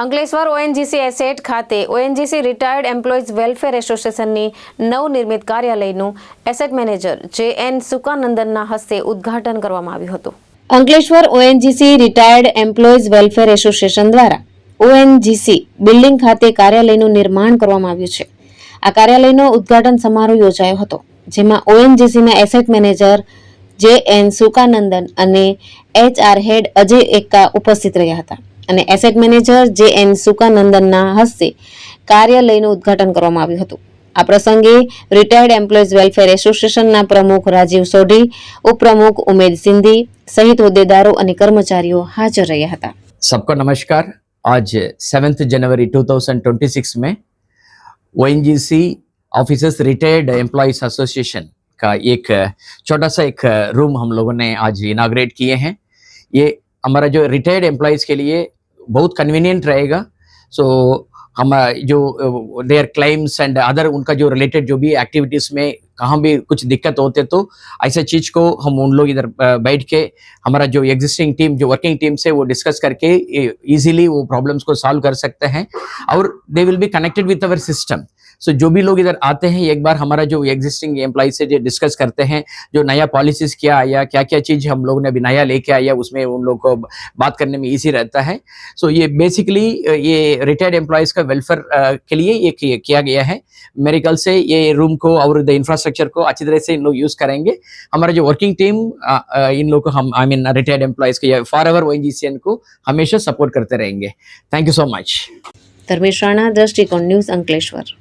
Ankleshwar ONGC asset ખાતે ONGC retired employees welfare એસોસિએશનની નવનિર્મિત કાર્યાલયનું એસેટ મેનેજર જે એન સુકાનંદનના હસ્તે ઉદ્ઘાટન કરવામાં આવ્યું હતું. Ankleshwar ONGC retired employees welfare association દ્વારા ઓએનજીસી બિલ્ડિંગ ખાતે કાર્યાલયનું નિર્માણ કરવામાં આવ્યું છે. આ કાર્યાલયનો ઉદ્ઘાટન સમારોહ યોજાયો હતો, જેમાં ઓએનજીસીના asset manager J N Sukanandan અને એચઆર હેડ અજય એક્કા ઉપસ્થિત રહ્યા હતા. અને એસેટ મેનેજર જે એન સુકાનંદનના હસ્તે કાર્યાલયનું ઉદ્ઘાટન કરવામાં આવ્યું હતું આ પ્રસંગે રિટાયર્ડ એમ્પ્લોઈઝ વેલફેર એસોસિએશનના પ્રમુખ રાજીવ સોઢી ઉપપ્રમુખ ઉમેદ સિંધી સહિત હોદ્દેદારો અને કર્મચારીઓ હાજર રહ્યા હતા सबको नमस्कार आज सेवेंथ जनवरी 2026 में ओ ऑफिसर्स रिटायर्ड एम्प्लॉयज एसोसिएशन का एक छोटा सा एक रूम हम लोगों ने आज इनाग्रेट किए हैं ये हमारा जो रिटायर्ड एम्प्लॉयज़ के लिए बहुत कन्वीनियंट रहेगा। सो हम जो देयर क्लेम्स एंड अदर उनका जो रिलेटेड जो भी एक्टिविटीज़ में कहाँ भी कुछ दिक्कत होते तो ऐसे चीज़ को हम उन लोग इधर बैठ के हमारा जो एग्जिस्टिंग टीम जो वर्किंग टीम से वो डिस्कस करके इजीली वो प्रॉब्लम्स को सॉल्व कर सकते हैं। और they will be connected with our system so जो भी लोग इधर आते हैं, एक बार हमारा जो एग्जिस्टिंग एम्प्लॉय से जो डिस्कस करते हैं, जो नया पॉलिसीज़ क्या आया क्या क्या चीज़ हम लोग ने अभी नया लेके आया, उसमें उन लोग को बात करने में ईजी रहता है। सो ये बेसिकली ये रिटायर्ड एम्प्लॉयज़ का वेलफेयर के लिए ये किया गया है। मेरे कल से ये रूम को और द इंफ्रास्ट्रक्चर को अच्छी तरह से इन लोग यूज़ करेंगे। हमारा जो वर्किंग टीम इन लोग को हम आई मीन रिटायर्ड एम्प्लॉयज़ के फॉर एवर ओ को हमेशा सपोर्ट करते रहेंगे। Thank you so much Dharmesh Rana, दृष्टिकोण न्यूज़ अंकलेश्वर।